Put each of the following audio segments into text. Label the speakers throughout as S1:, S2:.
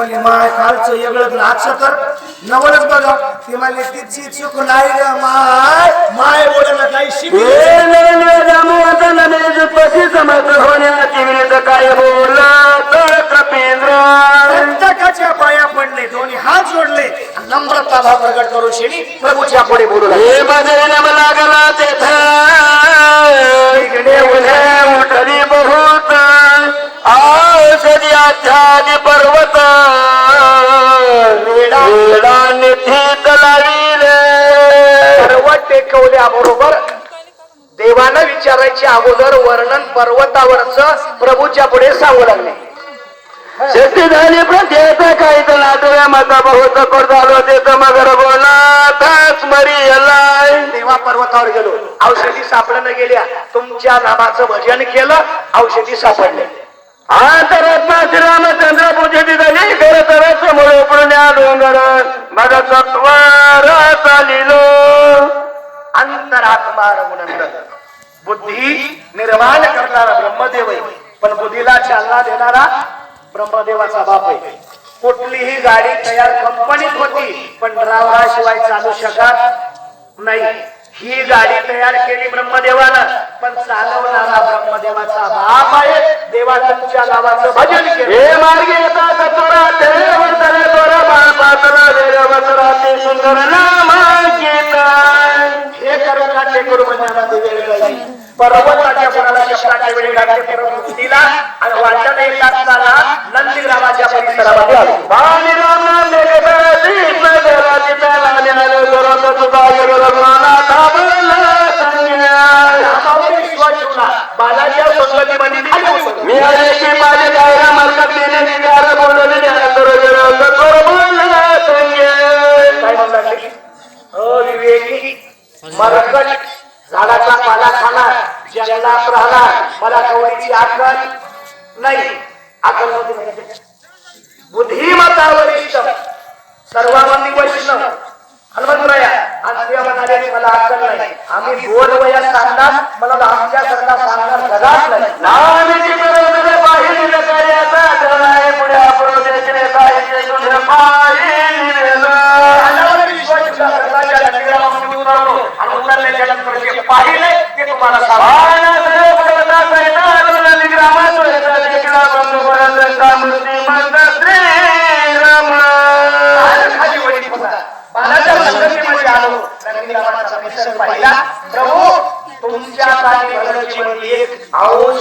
S1: म्हणले माय कालचं वेगळं नाचलं तर नवलच बघा ती म्हणले तिची चूक नाही ग माय. माय बोलायला काही शिकली प्रत्येकाच्या पाया पडले दोन्ही हात जोडले. नम्रता भाव प्रकट करून शेणी प्रभूच्या पुढे बोलू लागला.
S2: पर्वत
S1: टेकवल्या बरोबर देवानं विचारायचे अगोदर वर्णन पर्वतावरच प्रभूच्या पुढे सांगू लागले.
S2: शेती झाली प्रत्येक काही तर माता बहुत कोर झालो ते तर गोनाथाच मरी येलाय.
S1: देवा पर्वतावर गेलो. औषधी सापडणं गेल्या. तुमच्या नामाचं भजन केलं औषधी सापडले.
S2: अंतरात्मा श्रीरामचंद्र पूजेची झाली घर तर समोर उपडण्या डोंगर भगत सत्वर चालिलो.
S1: अंतरात्मा रघुनंदन बुद्धी निर्माण करणारा ब्रह्मदेव आहे पण बुद्धीला चालना देणारा ब्रह्मदेवाचा बाप आहे कुठलीही गाडी तयार कंपनीत होती पण ड्रायव्हराशिवाय चालू शकत नाही. ही गाडी तयार केली ब्रह्मदेवानं पण चालवणारा ब्रह्मदेवाचा बाप आहे देवा तुमच्या नावाचं भजन केलं.
S2: हे मार्गे येतात कचोरा ते वंतरे तोरा बाळपासरा देवसरा ते सुंदर
S1: गुरु म्हणजे वेळ कोणाला शब्दाच्या वेळी गाडगे दिला आणि वाचन येत झाला नंदीग्रामाच्या परिसरामध्ये आलो. मला कवडीची आकल नाही. आकल नव्हती बुद्धिमत्ता वरिष्ठ सर्वांनी वैष्णव हनुमंतराया आणि ते म्हणाले मला आकल नाही. आम्ही दोन वया सांगणार मला आमच्या करता सांगणार कदाच नाही.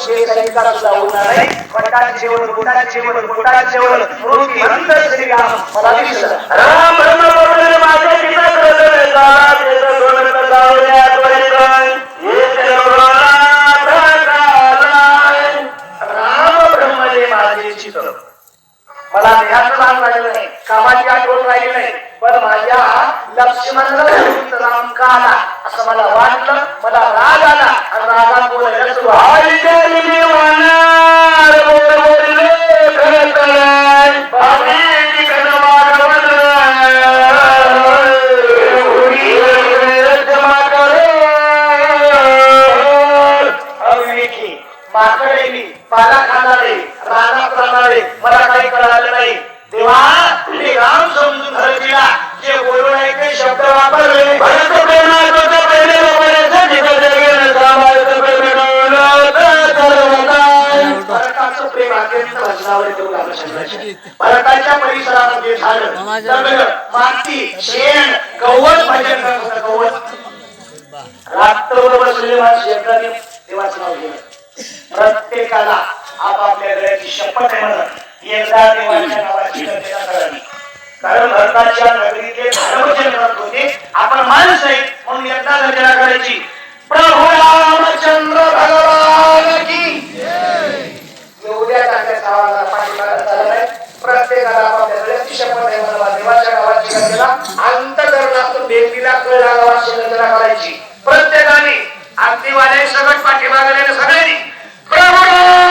S1: औष सैनिकाला सुद्धा होणार नाही पटात जेवण पोटात जेवण पोटात जेवण. मृत्यू अंत श्रीराम मला दिसलं.
S2: राम ब्रह्म बरोबर माझे पिता येते कालाय.
S1: राम चित मला ध्यान राहिलं नाही. कामाची आठवण राहिली नाही. पण माझ्या लक्ष्मणला मला वाटलं मला राग आला आणि रागात बोलायला पाला खाणारे रानात राहणारे मला काही कळालं नाही. तेव्हा मी राम समजून जे बोलून ते शब्द वापरले.
S2: भरत
S1: परिसरामध्ये झालं माती शेण गवत भजन करत गवत रात्रभर शेताने देवाचं नाव घेणं प्रत्येकाला आपापल्या घराची शपथ म्हणत एकदा देवाच्या नावाची करावी कारण भरताच्या नगरीतले धर्मजन करत होते आपण माणूस आहे म्हणून यंदा गर्जना करायची प्रभू रामचंद्र भगवान की एवढ्या पाठिंबा प्रत्येकाला आपापल्या शपथ आहे. देवाच्या गावाची गर्जना अंतकरणातून व्यक्तीला कळ गावाची करायची. प्रत्येकाने अगदी वाले सगळं पाठीमागल्याने सगळ्यांनी. प्रभू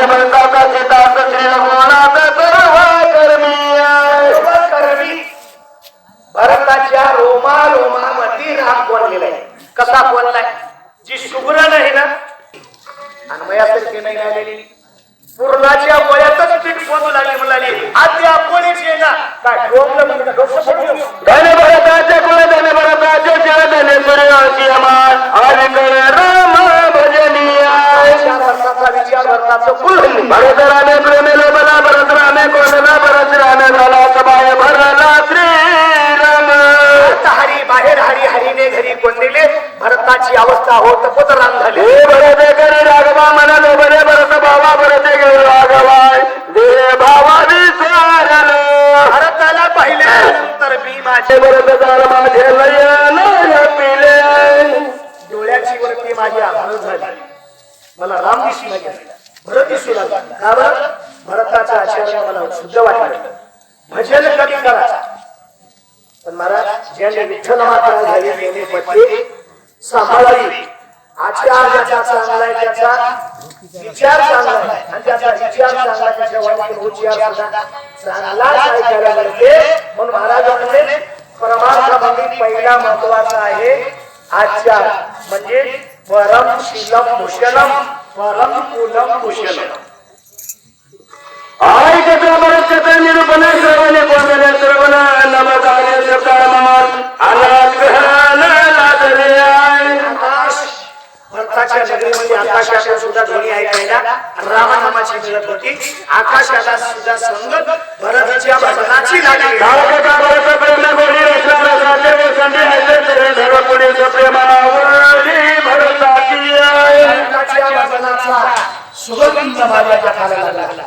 S2: भक्ताचा भरताच्या रोमा
S1: रोमामध्ये राम कोणलेलाय कसा
S2: कोणलाय जी शुभ्र नाही ना? आणि नाही आलेली पूर्णाच्या वयातच पीठ शोधू लागली
S1: म्हणाली आद्या कोणीच येणार काय डोंगलं म्हणजे डोकं
S2: भरताच्या कुळ धन भरताच्या जय सूर्य राम हे भरते करी राघवा मना बरे भरत भावा भरते गे राघवाय दे भावा विचारल
S1: भरताला पाहिल्यानंतर मी माझे
S2: भरत दार माझे लय पिले.
S1: डोळ्याची वरती माझी आभार झाली. मला राम दिसू लागला भरत दिसू लागला का बरं? भरताचा आचरण मला शुद्ध वाटलं. भजन कधी करा पण महाराज ज्याने विठ्ठल माता झाली त्याने पत्ते सांभाळावी आचार ज्याचा चांगला आहे त्याचा. विचार चांगला आहे. आणि त्याचा विचार चांगला त्याच्या वाईट उच्चार सुद्धा चांगलाच ऐकायला मिळते म्हणून महाराजांचे म्हणले परमार्थामध्ये पहिला महत्त्वाचा आहे आचार म्हणजे परम शिलम भूषणम परम कुलम भूषणम.
S2: आई कथा भरत कथा निरूपण श्रवणे कोणले श्रवण नमकार्य सकाळ
S1: आला आकाशाच्या नगरीमध्ये आकाशाला सुद्धा ध्वनी ऐकायला रामनामाची मिळत होती. आकाशाला सुद्धा संगत भरताच्या भजनाची लागली. सुगंध माझ्या कानाला लागला.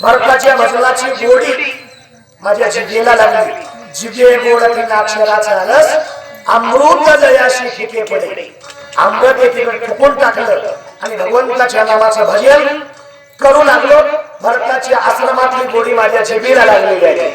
S1: भरताच्या भजनाची गोडी माझ्या जिभेला लागली. जिभे गोड अक्षराचा रस अमृत जयाशी फिके पडे. आंबट येथे ठोकून टाकलं आणि भगवंताच्या नावाचं भजन करू लागलो. भरताची आश्रमातली गोडी माझ्या जिभेला लागलेली आहे.